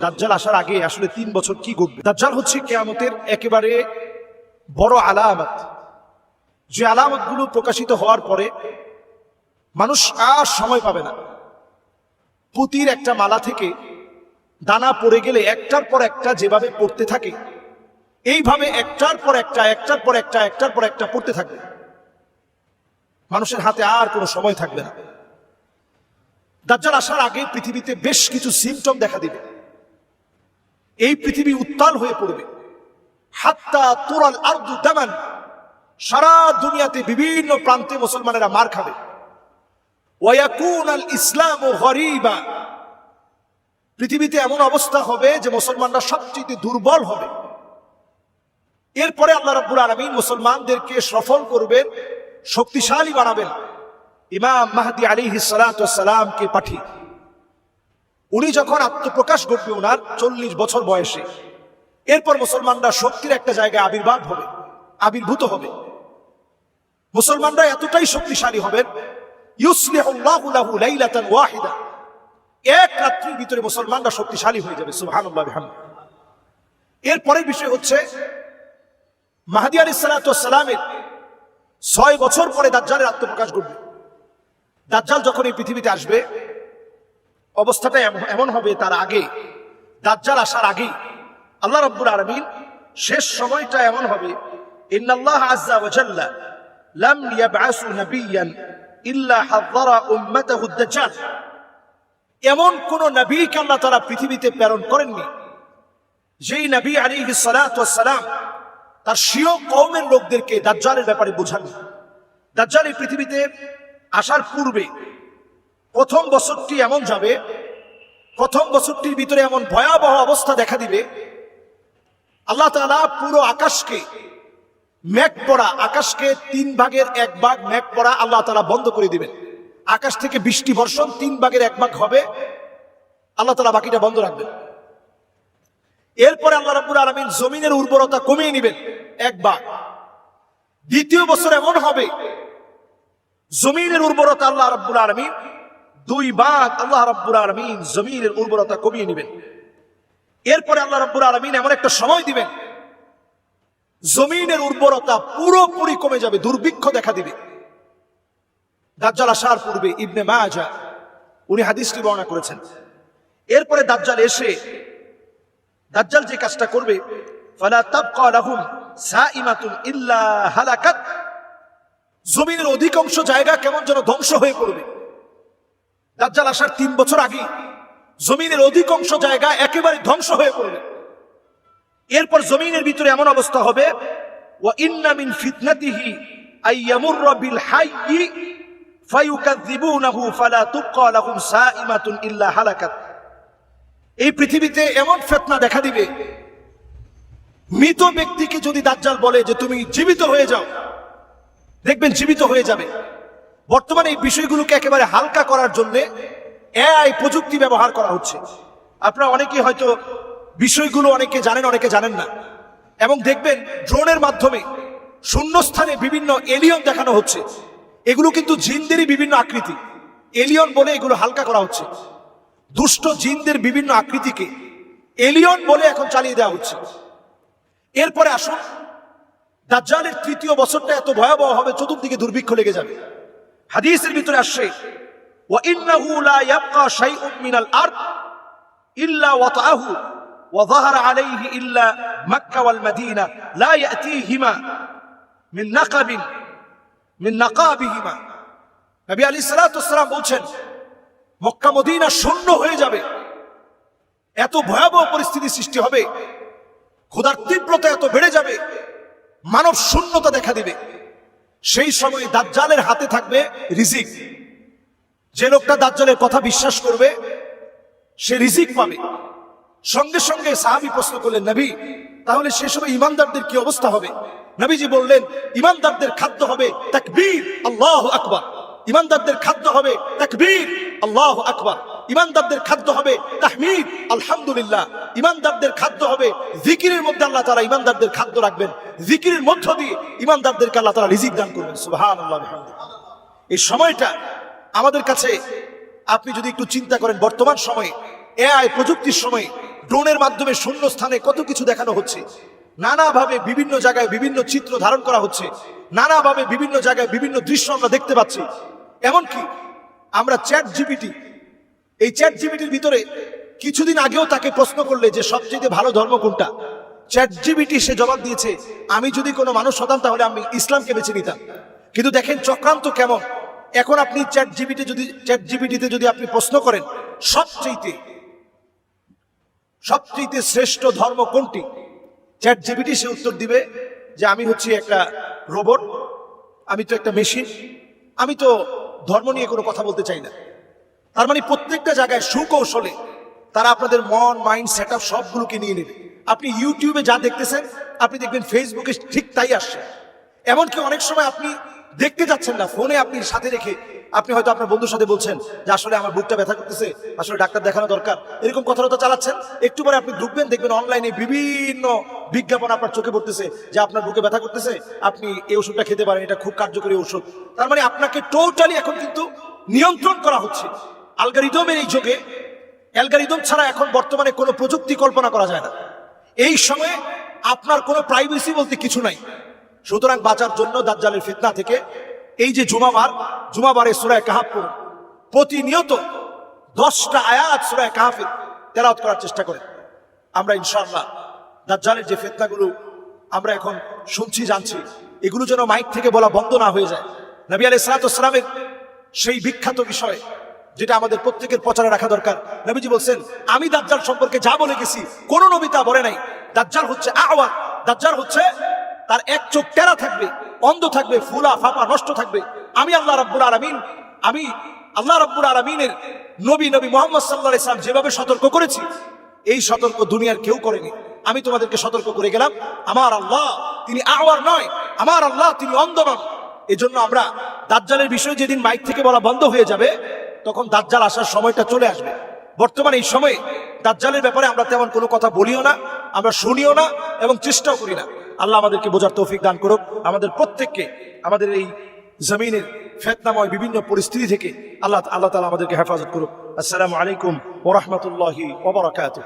দাজ্জাল আসার আগে আসলে তিন বছর কি ঘটবে? দাজ্জাল হচ্ছে কেয়ামতের একেবারে বড় আলামত। যে আলামতগুলো প্রকাশিত হওয়ার পরে মানুষ আর সময় পাবে না। পুতির একটা মালা থেকে দানা পড়ে গেলে একটার পর একটা যেভাবে পড়তে থাকে, এইভাবে একটার পর একটা, একটার পর একটা, একটার পর একটা পড়তে থাকবে। মানুষের হাতে আর কোনো সময় থাকবে না। দাজ্জাল আসার আগে পৃথিবীতে বেশ কিছু সিমটম দেখা দিবে। এই পৃথিবী উত্তাল হয়ে পড়বে। হাত্তা তোরাল আর্দু দামান। সারা দুনিয়াতে বিভিন্ন প্রান্তে মুসলমানেরা মার খাবে। ওয়াকুন আল ইসলাম ও হরিবা পৃথিবীতে এমন অবস্থা হবে যে মুসলমানরা সবচেয়ে দুর্বল হবে। এরপরে আল্লাহ রাব্বুল আলামিন মুসলমানদেরকে সফল করবেন, শক্তিশালী বানাবেন। ইমাম মাহদি আলাইহিস সালাতু সালামকে পাঠিয়ে। উনি যখন আত্মপ্রকাশ ঘটবে ওনার চল্লিশ বছর বয়সে, এরপর মুসলমানরা শক্তির একটা জায়গায় আবির্ভাব হবে, আবির্ভূত হবে। মুসলমানরা এতটাই শক্তিশালী হবেন ওয়াহিদা। এক রাত্রির ভিতরে মুসলমানরা শক্তিশালী হয়ে যাবে বিহামদিহি এর পরের বিষয় হচ্ছে, মাহাদি আলী সালামের ছয় বছর পরে দাজ্জালের আত্মপ্রকাশ ঘটবে। দাজ্জাল যখন এই পৃথিবীতে আসবে অবস্থাটা এমন- হবে তার আগে, দাজ্জাল আসার আগে। আল্লাহ রব্বুল আলমিন শেষ সময়টা এমন হবে, ইন্নাল্লাহ আজ্জা ওয়াজাল্লা লাম ইয়াবআসু নাবিয়ান ইল্লা হাযযারা উম্মাতাহু দাজ্জাল এমন কোন নবীকে আল্লাহ তারা পৃথিবীতে প্রেরণ করেননি, যেই নবী আলাইহিস সালাতু ওয়াস সালাম তার স্বীয় কওমের লোকদেরকে দাজ্জালের ব্যাপারে বোঝান দাজ্জাল এই পৃথিবীতে আসার পূর্বে প্রথম বছরটি এমন যাবে, প্রথম বছরটির ভিতরে এমন ভয়াবহ অবস্থা দেখা দিবে। আল্লাহ তালা পুরো আকাশকে, মেঘ পড়া আকাশকে তিন ভাগের এক ভাগ মেঘ পড়া আল্লাহ তালা বন্ধ করে দিবেন। আকাশ থেকে বৃষ্টি বর্ষণ তিন ভাগের এক ভাগ হবে, আল্লাহ তাআলা বাকিটা বন্ধ রাখবেন। এরপরে আল্লাহ রাব্বুল আলামিন জমিনের উর্বরতা কমিয়ে নেবেন, এক ভাগ। দ্বিতীয় বছর এমন হবে, জমিনের উর্বরতা আল্লাহ রাব্বুল আলামিন দুই ভাগ আল্লাহ রাব্বুল আলামিন জমিনের উর্বরতা কমিয়ে নেবেন। এরপরে আল্লাহ রাব্বুল আলামিন এমন একটা সময় দিবেন, জমিনের উর্বরতা পুরোপুরি কমে যাবে, দুর্ভিক্ষ দেখা দিবে। দাজ্জাল আসার পূর্বে ইবনে মাজা, উনি হাদিসটি বর্ণনা করেছেন। এরপরে দাজ্জাল এসে, দাজ্জাল যে কাজটা করবে, ফালা তাবকা লাহুম সাইমাতুন ইল্লা হালাকাত। জমিনের অধিকাংশ জায়গা কেমন যেন ধ্বংস হয়ে পড়বে। দাজ্জাল আসার তিন বছর আগে জমিনের অধিকাংশ জায়গা একেবারে ধ্বংস হয়ে পড়বে। এরপর জমিনের ভিতরে এমন অবস্থা হবে, ওয়া ইন্না মিন ফিতনাতিহি আই ইয়ামুররা বিল হাইয়্যি ফায়ুকাযযিবুনাহু ফালা তুবকা লাহুম সাইমাতুন ইল্লা হালাকাত। এই পৃথিবীতে এমন ফেতনা দেখা দিবে, মৃত ব্যক্তিকে যদি দাজ্জাল বলে যে তুমি জীবিত হয়ে যাও, দেখবেন জীবিত হয়ে যাবে। বর্তমানে এই বিষয়গুলোকে একেবারে হালকা করার জন্য এআই প্রযুক্তি ব্যবহার করা হচ্ছে। আপনারা অনেকে হয়তো বিষয়গুলো অনেকে জানেন অনেকে জানেন না। এবং দেখবেন ড্রোনের মাধ্যমে শূন্যস্থানে বিভিন্ন এলিয়ন দেখানো হচ্ছে। এগুলো কিন্তু জিনদেরই বিভিন্ন আকৃতি। এলিয়ন বলে এগুলো হালকা করা হচ্ছে। দুষ্ট জিনদের বিভিন্ন আকৃতিকে এলিয়ন বলে এখন চালিয়ে দেওয়া হচ্ছে। এরপরে আসুন, দাজ্জালের তৃতীয় বছরটা এত ভয়াবহ হবে, চতুর্দিকে দুর্ভিক্ষ লেগে যাবে। হাদিসের ভিতরে আসছে ওয়া ইন্নাহু লা ইয়াবকা শাইউন মিনাল আরদ ইল্লা ওয়াতাহু ওয়া যাহারা আলাইহি ইল্লা মক্কা ওয়াল মদিনা লা ইয়াতিহিমা মিন নাকাবিন, মিন নাকাবিহিমা। নবী আলাইহিস সালাতু ওয়াস সালাম বলছেন, মক্কা, মদিনা শূন্য হয়ে যাবে। এত ভয়াবহ পরিস্থিতি সৃষ্টি হবে। ক্ষুধার তীব্রতা এত বেড়ে যাবে। মানব শূন্যতা দেখা দিবে। সেই সময় দাজ্জালের হাতে থাকবে রিজিক। যে লোকটা দাজ্জালের কথা বিশ্বাস করবে, সে রিজিক পাবে। সঙ্গে সঙ্গে সাহাবি প্রশ্ন করলেন, নবী, তাহলে সে সময় ইমানদারদের কি অবস্থা হবে? নবীজি বললেন, ইমানদারদের খাদ্য হবে তাকবীর, আল্লাহ আকবার। ইমানদারদের খাদ্য হবে তাকবীর, আল্লাহ আকবার। ইমানদারদের খাদ্য হবে তাহমিদ, আলহামদুলিল্লাহ। ইমানদারদের খাদ্য হবে জিকিরের মধ্যে আল্লাহ তারা ইমানদারদের খাদ্য রাখবেন। জিকিরের মধ্য দিয়ে ইমানদারদেরকে আল্লাহ তারা রিজিক দান করবেন। সুবহান আল্লাহ এই সময়টা আমাদের কাছে, আপনি যদি একটু চিন্তা করেন, বর্তমান সময়ে, এআই প্রযুক্তির সময়ে, ড্রোনের মাধ্যমে শূন্য স্থানে কত কিছু দেখানো হচ্ছে। নানাভাবে বিভিন্ন জায়গায় বিভিন্ন চিত্র ধারণ করা হচ্ছে। নানাভাবে বিভিন্ন জায়গায় বিভিন্ন দৃশ্য আমরা দেখতে পাচ্ছি। এমনকি আমরা চ্যাট জিপিটি এই চ্যাট জিপিটির ভিতরে কিছুদিন আগেও তাকে প্রশ্ন করলে যে সবচেয়ে ভালো ধর্ম কোনটা? চ্যাট জিপিটি সে জবাব দিয়েছে, আমি যদি কোনো মানুষ হতাম তাহলে আমি ইসলামকে বেছে নিতাম। কিন্তু দেখেন চক্রান্ত কেমন। এখন আপনি চ্যাট জিপিটি যদি চ্যাট জিপিটিতে যদি আপনি প্রশ্ন করেন সবচেয়ে সবচেয়ে শ্রেষ্ঠ ধর্ম কোনটি? চ্যাট জিবিটি সে উত্তর দিবে যে, আমি হচ্ছি একটা রোবট আমি তো একটা মেশিন আমি তো ধর্ম নিয়ে কোনো কথা বলতে চাই না। তার মানে প্রত্যেকটা জায়গায় সুকৌশলে তারা আপনাদের মন মাইন্ড সেট সবগুলোকে নিয়ে নেবে। আপনি ইউটিউবে যা দেখতেছেন, আপনি দেখবেন ফেসবুকে ঠিক তাই আসছে। এমনকি অনেক সময় আপনি দেখতে যাচ্ছেন না, ফোনে আপনি সাথে রেখে আপনি হয়তো আপনার বন্ধুর সাথে বলছেন যে, আসলে আমার বুকটা ব্যথা করতেছে, আসলে ডাক্তার দেখানো দরকার। এরকম কথাবার্তা চালাচ্ছেন। একটু পরে আপনি ঢুকবেন, দেখবেন অনলাইনে বিভিন্ন বিজ্ঞাপন আপনার চোখে পড়তেছে যে, আপনার বুকে ব্যথা করতেছে, আপনি এই ওষুধটা খেতে পারেন, এটা খুব কার্যকরী ওষুধ তার মানে আপনাকে টোটালি এখন কিন্তু নিয়ন্ত্রণ করা হচ্ছে। আলগারিদমের এই যুগে অ্যালগারিদম ছাড়া এখন বর্তমানে কোনো প্রযুক্তি কল্পনা করা যায় না। এই সময়ে আপনার কোনো প্রাইভেসি বলতে কিছু নাই। সুতরাং বাঁচার জন্য দাজ্জালের ফিতনা থেকে এই যে জুমাবার, জুমাবারে সুরায় কাহাব পড়ুন প্রতিনিয়ত দশটা আয়াত সুরায় কাহাফের তেলাওয়াত করার চেষ্টা করেন। আমরা ইনশাআল্লাহ দাজ্জালের যে ফিতনাগুলো আমরা এখন শুনছি, জানছি, এগুলো যেন মাইক থেকে বলা বন্ধ না হয়ে যায়। নবী আলাই সালাতামের সেই বিখ্যাত বিষয় যেটা আমাদের প্রত্যেকের প্রচারে রাখা দরকার। নবীজি বলছেন, আমি দাজ্জাল সম্পর্কে যা বলে গেছি, কোন নবী তা বলে নাই। দাজ্জাল হচ্ছে আওয়া দাজ্জাল হচ্ছে তার এক চোখ টেরা থাকবে, অন্ধ থাকবে, ফুলা ফাপা নষ্ট থাকবে। আমি আল্লাহ রাব্বুল আলামিন, আমি আল্লাহ রাব্বুল আলামিনের নবী নবী মোহাম্মদ সাল্লাল্লাহু আলাইহি সাল্লাম যেভাবে সতর্ক করেছি, এই সতর্ক দুনিয়ার কেউ করেনি। আমি তোমাদেরকে সতর্ক করে গেলাম, আমার আল্লাহ তিনি আওয়ার নয়, আমার আল্লাহ তিনি অন্ধ নন। এজন্য আমরা দাজ্জালের বিষয়ে যেদিন মাইক থেকে বলা বন্ধ হয়ে যাবে তখন দাজ্জাল আসার সময়টা চলে আসবে। বর্তমানে এই সময়ে দাজ্জালের ব্যাপারে আমরা তেমন কোনো কথা বলিও না, আমরা শুনিও না এবং চেষ্টাও করি না। আল্লাহ আমাদেরকে বোঝার তৌফিক দান করুক। আমাদের প্রত্যেককে আমাদের এই জমিনের ফেতনাময় বিভিন্ন পরিস্থিতি থেকে আল্লাহ আল্লাহ তালা আমাদেরকে হেফাজত করুক। আসসালামু আলাইকুম ওরহমতুল্লাহি ওবরাকাতুহ